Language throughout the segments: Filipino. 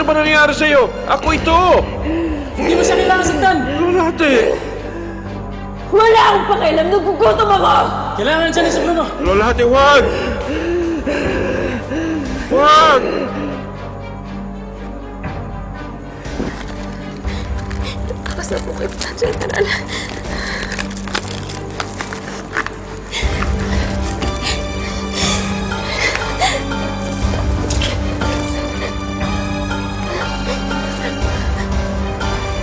nangyayari sa'yo? Ako ito! Hindi mo siya kailangan saktan! Lolate! Wala akong pakialam! Nagugutom ako! Kailangan siya ng sablo mo! Lolate, wag! Wag! Takas na po kayo, General.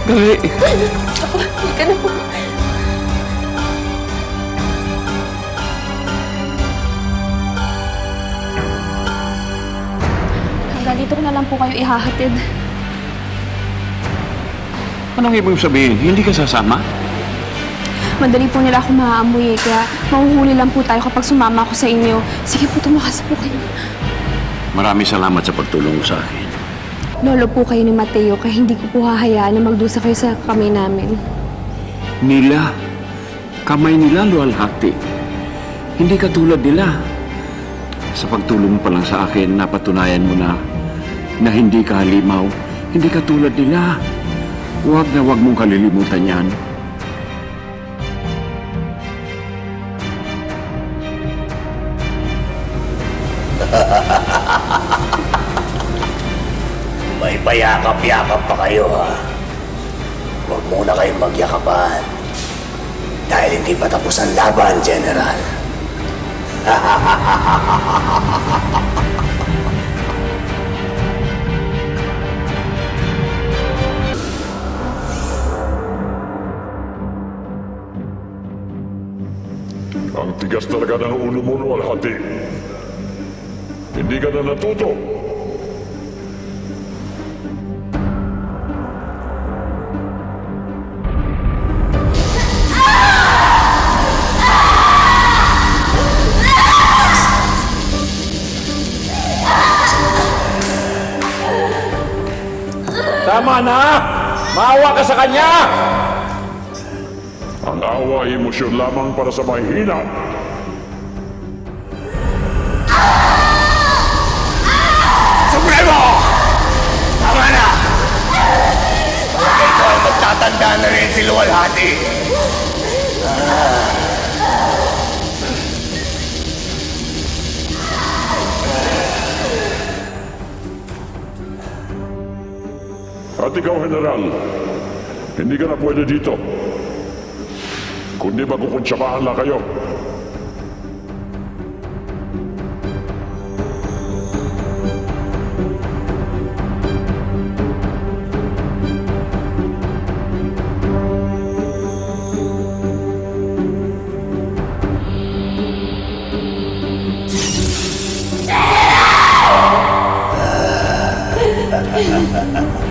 Dali! Halika na po. Hanggang dito ko na lang po kayo ihahatid. Anong ibig sabihin? Hindi ka sasama? Madali po nila ako maaamoy eh, kaya mahuhuli lang po tayo kapag sumama ako sa inyo. Sige po, tumakas po kayo. Maraming salamat sa pagtulong mo sa akin. Lolo po kayo ni Mateo, kaya hindi ko po hahayaan na magdusa kayo sa kamay namin. Nila. Kamay nila luwalhati. Hindi katulad nila. Sa pagtulong pa lang sa akin, napatunayan mo na na hindi ka halimaw. Hindi katulad nila. Huwag na huwag mong kalilimutan yan. May payakap-yakap pa kayo ha. Huwag muna kayong magyakapan. Dahil hindi pa tapos ang laban, General. Ang tigas talaga ng ulo mo, Luwalhati. Hindi ka na natuto. Tama na! Maawa ka sa kanya! Ang awa ay emosyon lamang para sa mahina. Supremo! Tama na! Ay magtatanda na rin si Luwalhati. At ikaw, General, hindi ka na pwede dito. Kundi magkukunsyabahan lang kayo. Ha ha ha.